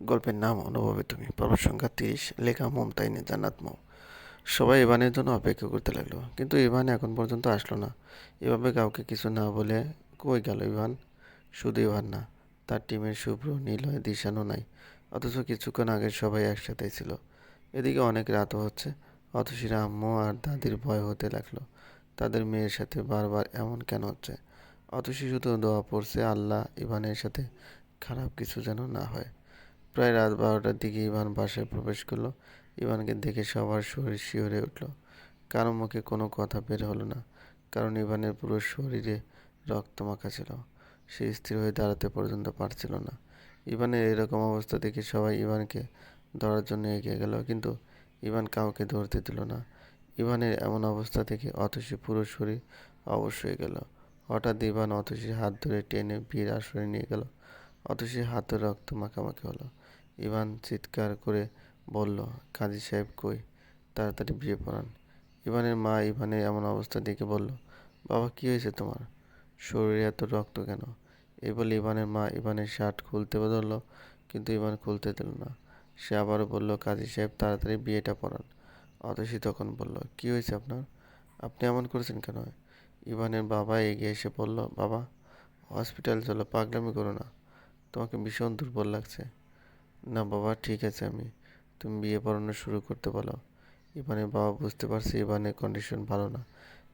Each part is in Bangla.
গল্পের নাম অনুভবে তুমি। পর্ব সংখ্যা তিরিশ, লেখা মমতাইনে জান্নাত মৌ সবাই ইভানের জন্য অপেক্ষা করতে লাগল, কিন্তু ইভান এখন পর্যন্ত আসলো না। এভাবে কাউকে কিছু না বলে, কই গেল ইভান শুধু ইভান না, তার টিমের শুভ্র নীলয় দিশানো নাই, অথচ কিছুক্ষণ আগে সবাই একসাথেই ছিল। এদিকে অনেক রাতও হচ্ছে অতসীরা আম্মু আর দাদির ভয় হতে লাগল। তাদের মেয়ের সাথে বারবার এমন কেন হচ্ছে? অতসী শুধু দোয়া পড়ছে আল্লাহ ইভানের সাথে খারাপ কিছু যেন না হয়। প্রায় রাত বারোটার দিকে ইভান বাসায় প্রবেশ করল। ইভানকে দেখে সবার শরীর শিহরে উঠল। কারও মুখে কোনো কথা বের হলো না, কারণ ইভানের পুরো শরীরে রক্ত মাখা ছিল। সে স্থির হয়ে দাঁড়াতে পর্যন্ত পারছিল না। ইভানের এরকম অবস্থা দেখে সবাই ইভানকে ধরার জন্য এগিয়ে গেল, কিন্তু ইভান কাউকে ধরতে দিল না। ইভানের এমন অবস্থা দেখে অতসী পুরো শরীর অবশ হয়ে গেল। হঠাৎ ইভান অতসীর হাত ধরে টেনে বিয়ের আসরে নিয়ে গেল। অতসীর হাতে রক্ত মাখামাখি হলো। ইভান চিৎকার করে বলল, কাজী সাহেব কই? তাড়াতাড়ি বিয়ে পড়ান। ইভানের মা ইভানের এমন অবস্থা দেখে বলল, বাবা, কি হয়েছে তোমার? শরীরে এত রক্ত কেন? এই বলে ইভানের মা ইভানের শার্ট খুলতে ধরলো কিন্তু ইভান খুলতে দিল না। সে আবারও বলল, কাজী সাহেব, তাড়াতাড়ি বিয়েটা পড়ান। অতসী তখন বলল, কি হয়েছে আপনার? আপনি এমন করেছেন কেন? ইভানের বাবা এগিয়ে এসে বলল, বাবা, হসপিটাল চলো, পাগলামি করো না। তোমাকে ভীষণ দুর্বল লাগছে। না বাবা, ঠিক আছে আমি। তুমি বিয়ে পড়ানো শুরু করতে বলো ইভানের বাবা বুঝতে পারছে ইভানের কন্ডিশন ভালো না।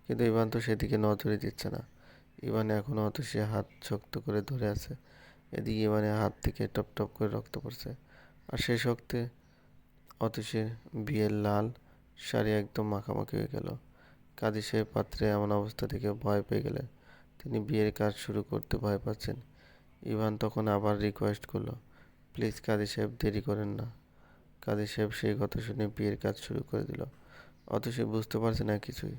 কিন্তু ইভান তো সেদিকে নজরই দিচ্ছে না। ইভান এখনও অত সে হাত শক্ত করে ধরে আছে। এদিকে ইভানের হাত থেকে টপ টপ করে রক্ত পড়ছে। আর সেই শক্তে অতসীর বিয়ের লাল শাড়ি একদম মাখামাখি হয়ে গেল। কাজী সাহেব পাত্রে এমন অবস্থা থেকে ভয় পেয়ে গেলেন। তিনি বিয়ের কাজ শুরু করতে ভয় পাচ্ছেন। ইভান তখন আবার রিকোয়েস্ট করল প্লিজ কাজী সাহেব দেরি করেন না। কাজী সাহেব সেই কথা শুনে বিয়ের কাজ শুরু করে দিল। অত সে বুঝতে পারছে না কিছুই।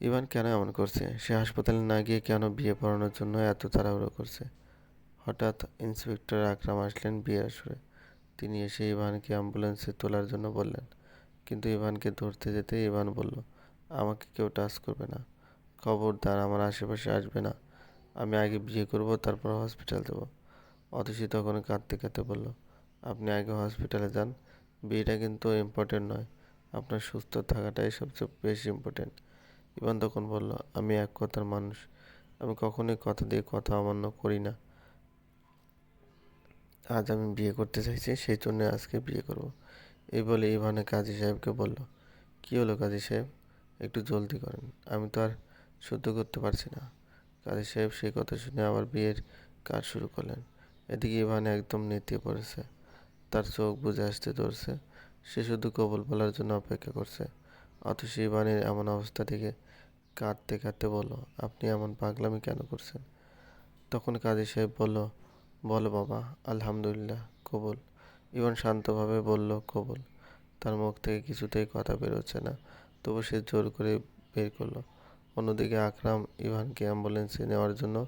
ইভান কেন এমন করছে? সে হাসপাতালে না গিয়ে কেন বিয়ে পড়ানোর জন্য এত তাড়াহুড়ো করছে? হঠাৎ ইন্সপেক্টর আকরাম আসলেন বিয়ের আসরে। তিনি এসে ইভানকে অ্যাম্বুলেন্সে তোলার জন্য বললেন। কিন্তু ইভানকে ধরতে যেতে ইভান বলল, আমাকে কেউ টাচ করবে না। খবরদার আমার আশেপাশে আসবে না। আমি আগে বিয়ে করব, তারপর হসপিটাল যাব। অতসী তখন কাঁদতে কাঁদতে বলল, আপনি আগে হসপিটালে যান। বিয়েটা কিন্তু ইম্পর্টেন্ট নয়। আপনার সুস্থ থাকাটাই সবচেয়ে বেশি ইম্পর্টেন্ট ইভান তখন বলল, আমি এক কথার মানুষ। আমি কখনোই কথা দিয়ে কথা অমান্য করি না। আজ আমি বিয়ে করতে চাইছি, সেই জন্য আজকে বিয়ে করব। এই বলে ইভানে কাজী সাহেবকে বলল, কি হলো কাজী সাহেব? একটু জলদি করেন। আমি তো আর সহ্য করতে পারছি না। কাজী সাহেব সেই কথা শুনে আবার বিয়ের কাজ শুরু করলেন। এদিকে ইভান একদম নেতিয়ে পড়েছে। তার চোখ বুঝে আসতে ধরছে। সে শুধু কবল বলার জন্য অপেক্ষা করছে। অথচ ইভানের এমন অবস্থা থেকে কাঁদতে কাঁদতে বলল, আপনি এমন পাগলামি কেন করছেন? তখন কাজী সাহেব বলল, বলো বাবা, আলহামদুলিল্লাহ, কবুল। ইভান শান্তভাবে বলল, কবুল। তার মুখ থেকে কিছুতেই কথা বেরোচ্ছে না। তবু সে জোর করে বের করল। অন্যদিকে আকরাম ইভানকে অ্যাম্বুলেন্সে নেওয়ার জন্য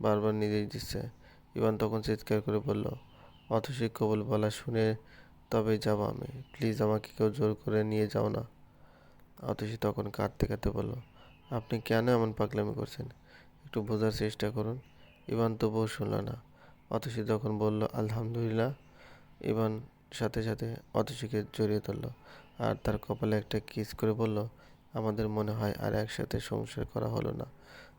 বারবার নির্দেশ দিচ্ছে। ইভান তখন চিৎকার করে বলল অথসি কবল বলা শুনে তবেই যাব আমি। প্লিজ আমাকে কেউ জোর করে নিয়ে যাও না। অতসী তখন কাঁদতে কাঁদতে বলল, আপনি কেন এমন পাগলামি করছেন? একটু বোঝার চেষ্টা করুন। ইভান তবুও শুনল না। অতসী তখন বলল, আলহামদুলিল্লাহ। ইভান সাথে সাথে অতসীকে জড়িয়ে ধরল আর তার কপালে একটা কিস করে বলল, আমাদের মনে হয় আর একসাথে সংসার করা হলো না।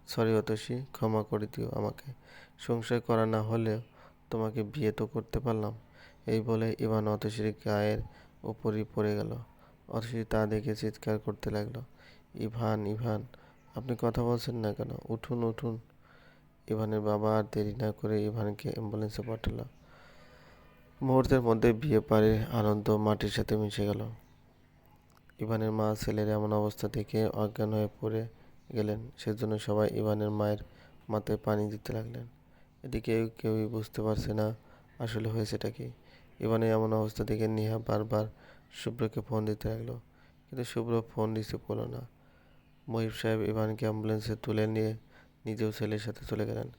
সরি অতসী ক্ষমা করে দিও আমাকে। সংসার করা না হলেও তোমাকে বিয়ে তো করতে পারলাম। এই বলে ইভান অতসীর গায়ের উপরই পড়ে গেল। অতসী তা দেখে চিৎকার করতে লাগল। ইভান ইভান, আপনি কথা বলছেন না কেন? উঠুন উঠুন। ইভানের বাবা আর দেরি না করে ইভানকে অ্যাম্বুলেন্সে পাঠালো। মুহূর্তের মধ্যে বিয়ে পাড়ির আনন্দ মাটির সাথে মিশে গেল। ইভানের মা ছেলের এমন অবস্থা দেখে অজ্ঞান হয়ে পড়ে গেলেন। সেজন্য সবাই ইভানের মায়ের মাথায় পানি দিতে লাগলেন। এদিকে কেউই বুঝতে পারছে না আসলে হয়েছেটা কি। ইভানের এমন অবস্থা দেখে নেহা বারবার শুভ্রকে ফোন দিতে লাগল। কিন্তু শুভ্র ফোন রিসিভ করল না। মহিব সাহেব ইভানকে অ্যাম্বুলেন্সে তুলে নিয়ে নিজেও ছেলের সাথে চলে গেলেন।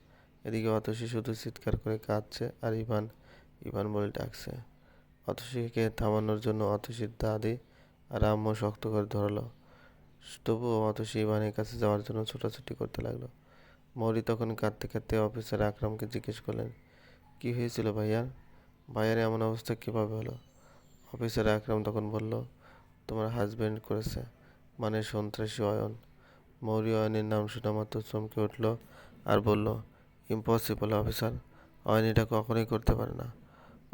এদিকে অতসী শুধু চিৎকার করে কাঁদছে আর ইভান ইভান বলে ডাকছে। অতসীকে থামানোর জন্য অতসীর দাদি আর আম্মু শক্ত করে ধরলো। তবুও অতসী ইভানের কাছে যাওয়ার জন্য ছোটাছুটি করতে লাগল। মৌরি তখন কাঁদতে কাঁদতে অফিসার আকরামকে জিজ্ঞেস করলেন, কি হয়েছিল ভাইয়া ভাইয়ার এমন অবস্থা কীভাবে হলো? অফিসার আকরাম তখন বলল, তোমার হাজবেন্ড করেছে মানে সন্ত্রাসী অয়ন। মৌরি অয়নের নাম শোনা মাত্র চমকে উঠল আর বলল ইম্পসিবল অফিসার অয়ন এটা কখনোই করতে পারে না।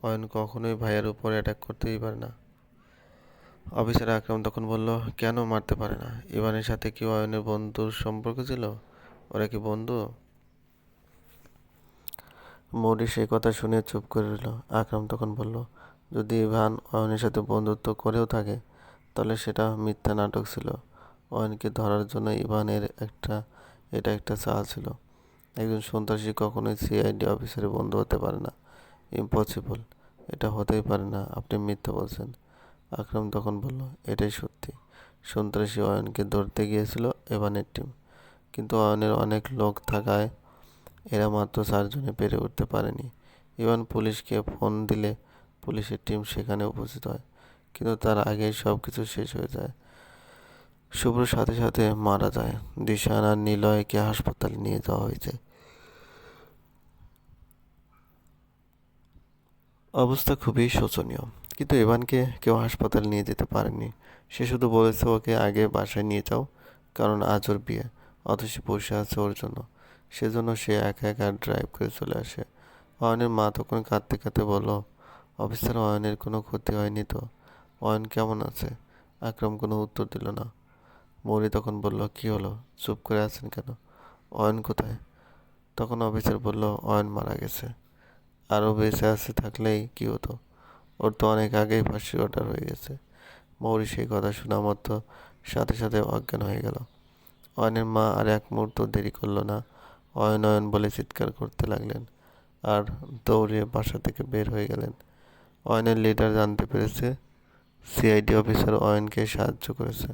অয়ন কখনোই ভাইয়ার উপর অ্যাটাক করতেই পারে না। অফিসার আকরাম তখন বলল, কেন মারতে পারে না? ইভানের সাথে কি অয়নের বন্ধুর সম্পর্ক ছিল? ওরা কি বন্ধু? মৌরি সেই কথা শুনে চুপ করে রইল। আকরাম তখন বলল, যদি ইভান অয়নের সাথে বন্ধুত্ব করেও থাকে, তাহলে সেটা মিথ্যা নাটক ছিল। অয়নকে ধরার জন্য ইভানের একটা, এটা একটা চাল ছিল। একজন সন্ত্রাসী কখনোই সিআইডি অফিসারের বন্ধু হতে পারে না। ইম্পসিবল। এটা হতেই পারে না। আপনি মিথ্যা বলছেন। আকরাম তখন বলল, এটাই সত্যি। সন্ত্রাসী অয়নকে ধরতে গিয়েছিল এভানের টিম। কিন্তু অয়নের অনেক লোক থাকায় এরা মাত্র চারজনে পেরে উঠতে পারেনি। ইভান পুলিশকে ফোন দিলে পুলিশের টিম সেখানে উপস্থিত হয়। কিন্তু তার আগেই সব কিছু শেষ হয়ে যায়। শুভ্র সাথে সাথে মারা যায়। দিশান আর নিলয়কে হাসপাতালে নিয়ে যাওয়া হয়েছে। অবস্থা খুবই শোচনীয়। কিন্তু ইভানকে কেউ হাসপাতালে নিয়ে যেতে পারেনি সে শুধু বলেছে ওকে আগে বাসায় নিয়ে যাও, কারণ আজ ওর বিয়ে, অথচ বসে আছে ওর জন্য। সেজন্য সে একা একা ড্রাইভ করে চলে আসে। অয়নের মা তখন কাঁদতে কাঁদতে বলল অফিসার অয়নের কোনো ক্ষতি হয়নি তো? অয়ন কেমন আছে? আকরম কোনো উত্তর দিল না। মৌরি তখন বলল, কি হলো? চুপ করে আছেন কেন? অয়ন কোথায়? তখন অফিসার বলল, অয়ন মারা গেছে। আরও বেঁচে আছে থাকলেই কি হতো? ওর তো অনেক আগেই ফাঁসি অর্ডার হয়ে গেছে। মৌরি সেই কথা শোনা মাত্র সাথে সাথে অজ্ঞান হয়ে গেল। অয়নের মা আর এক মুহূর্ত দেরি করল না। অয়ন অয়ন বলে চিৎকার করতে লাগলেন আর দৌড়ে বাসা থেকে বের হয়ে গেলেন। অয়নের লিডার জানতে পেরেছে সিআইডি অফিসার অয়নকে সাহায্য করেছে।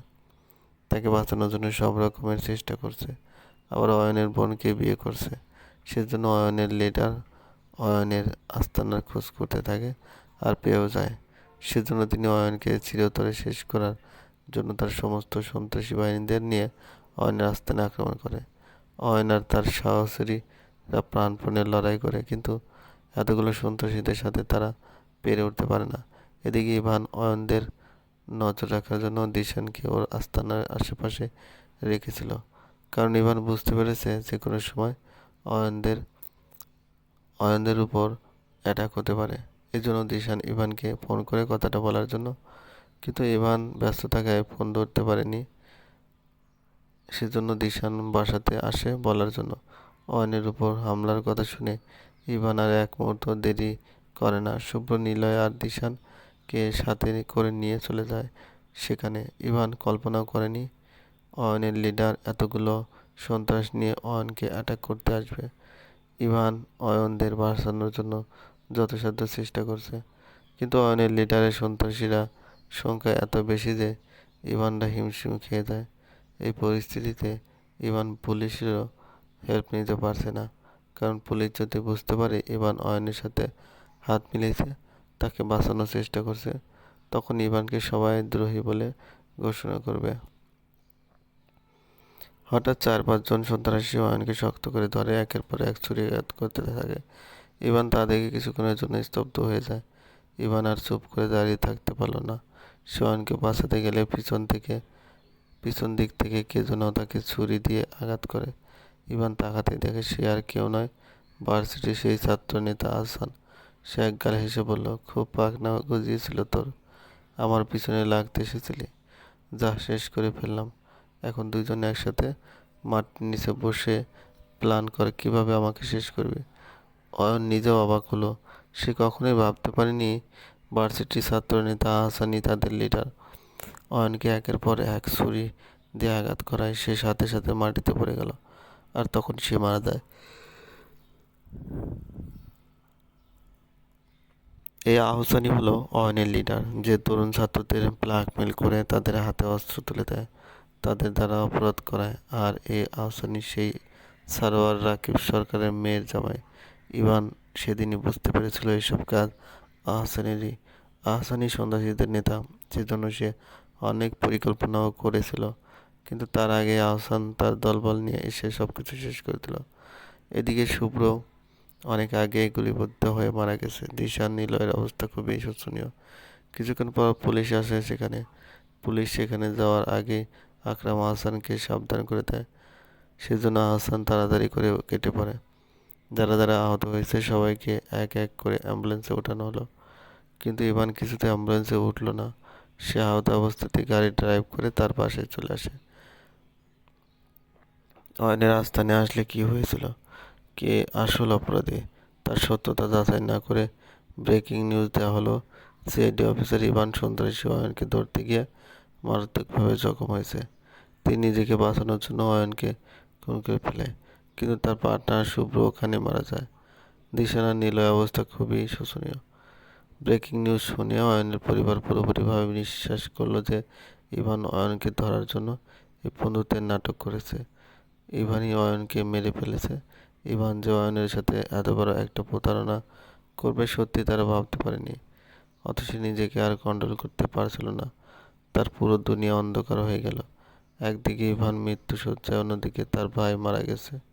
তাকে বাঁচানোর জন্য সব রকমের চেষ্টা করছে। আবার অয়নের বোনকে বিয়ে করছে। সেজন্য অয়নের লিডার অয়নের আস্তানার খোঁজ করতে থাকে। আর পেয়েও যায়। সেজন্য তিনি অয়নকে চিরতরে শেষ করার জন্য তার সমস্ত সন্ত্রাসী বাহিনীদের নিয়ে অয়নের আস্তানে আক্রমণ করে। অয়ন আর তার সাহসীরা প্রাণপণে লড়াই করে, কিন্তু এতগুলো সন্ত্রাসীদের সাথে তারা পেরে উঠতে পারে না। এদিকে ইভান অয়নদের নজর রাখার জন্য দিশানকে ওর আস্তানার আশেপাশে রেখেছিল। কারণ ইভান বুঝতে পেরেছে যে কোনো সময় অয়নদের অয়নদের উপর অ্যাটাক হতে পারে। এই জন্য দিশান ইভানকে ফোন করে কথাটা বলার জন্য। কিন্তু ইভান ব্যস্ত থাকায় ফোন ধরতে পারেনি। সেজন্য দিশান বাসাতে আসে বলার জন্য। অয়নের উপর হামলার কথা শুনে ইভান আর এক মুহূর্ত দেরি করে না। শুভ্র, নিলয় আর দিশানকে সাথে করে নিয়ে চলে যায়। সেখানে ইভান কল্পনাও করেনি অয়নের লিডার এতগুলো সন্ত্রাস নিয়ে অয়নকে অ্যাটাক করতে আসবে। ইভান অয়নদের বাঁচানোর জন্য যথাসাধ্য চেষ্টা করছে। কিন্তু অয়নের লিডারের সন্ত্রাসীরা সংখ্যা এত বেশি যে ইভানরা হিমশিম খেয়ে যায় এই পরিস্থিতিতে ইভান পুলিশেরও হেল্প নিতে পারছে না। কারণ পুলিশ যদি বুঝতে পারে ইভান অয়নের সাথে হাত মিলিয়েছে, তাকে বাঁচানোর চেষ্টা করছে, তখন ইভানকে সবাই দ্রোহী বলে ঘোষণা করবে। হঠাৎ চার পাঁচজন সন্ত্রাসী অয়নকে শক্ত করে ধরে, একের পর এক ছুরিঘাত করতে থাকে। ইভান তা দেখে কিছুক্ষণের জন্য স্তব্ধ হয়ে যায়। ইভান আর চুপ করে দাঁড়িয়ে থাকতে পারল না। সে বাঁচাতে গেলে পিছন থেকে, পিছন দিক থেকে কে যেন তাকে ছুরি দিয়ে আঘাত করে। ইভান তাকাতে দেখে সে আর কেউ নয়। ভার্সিটির সেই ছাত্র নেতা আহসান। সে একগাল হেসে বলল, খুব পাকনা গজিয়েছিল তোর। আমার পিছনে লাগতে এসেছিলি। যা, শেষ করে ফেললাম। এখন দুইজনে একসাথে মাটির নিচে বসে প্ল্যান করে কীভাবে আমাকে শেষ করবে। অয়ন নিজেও অবাক হলো। সে কখনোই ভাবতে পারেনি ভার্সিটির ছাত্র নেতা আহসানি তাদের লিডার অয়নকে একের পর এক ছুরি দিয়ে আঘাত করায় সে সাথে সাথে মাটিতে পড়ে গেল আর তখন সে মারা যায়। এই আহসানি হলো অয়নের লিডার যে তরুণ ছাত্রদের ব্ল্যাকমেল করে তাদের হাতে অস্ত্র তুলে দেয়, তাদের দ্বারা অপরাধ করায়। আর এই আহসানি সেই সারোয়ার রাকিব সরকারের মেয়ের জামাই। ইভান সেদিনই বুঝতে পেরেছিল এসব কাজ আহসানেরই। আহসানি সন্ত্রাসীদের নেতা, সেজন্য সে অনেক পরিকল্পনাও করেছিল। কিন্তু তার আগে আহসান তার দলবল নিয়ে এসে সব কিছু শেষ করে দিল। এদিকে শুভ্র অনেক আগে গুলিবদ্ধ হয়ে মারা গেছে। দিশান নিলয়ের অবস্থা খুবই শোচনীয়। কিছুক্ষণ পর পুলিশ আসে সেখানে। পুলিশ সেখানে যাওয়ার আগে আকরাম আহসানকে সাবধান করে দেয়। সেজন্য আহসান তাড়াতাড়ি করে কেটে পড়ে। যারা যারা আহত হয়েছে, সবাইকে এক এক করে অ্যাম্বুলেন্সে ওঠানো হলো। কিন্তু ইভান কিছুতে অ্যাম্বুলেন্সে উঠল না। সে আহত অবস্থাতে গাড়ি ড্রাইভ করে তার পাশে চলে আসে। অয়নের আস্থানে আসলে কি হয়েছিল? কে আসল অপরাধী? তার সত্যতা যাচাই না করে ব্রেকিং নিউজ দেওয়া হলো। সিআইডি অফিসার ইভান সন্ত্রাসী অয়নকে ধরতে গিয়ে মারাত্মকভাবে জখম হয়েছে। তিনি নিজেকে বাঁচানোর জন্য অয়নকে খুন করে ফেলে। কিন্তু তার পার্টনার শুভ্র ওখানে মারা যায়। দিশানা নিলয় অবস্থা খুবই শোচনীয়। ব্রেকিং নিউজ শুনে অয়নের পরিবার পুরোপুরিভাবে বিশ্বাস করল যে ইভান অয়নকে ধরার জন্য এই বন্ধুত্বের নাটক করেছে। ইভানই অয়নকে মেরে ফেলেছে। ইভান যে অয়নের সাথে এত বড় একটা প্রতারণা করবে সত্যি তারা ভাবতে পারেনি। অথচ নিজেকে আর কন্ট্রোল করতে পারছিল না। তার পুরো দুনিয়া অন্ধকার হয়ে গেল। একদিকে ইভান মৃত্যু শয্যায় অন্যদিকে তার ভাই মারা গেছে।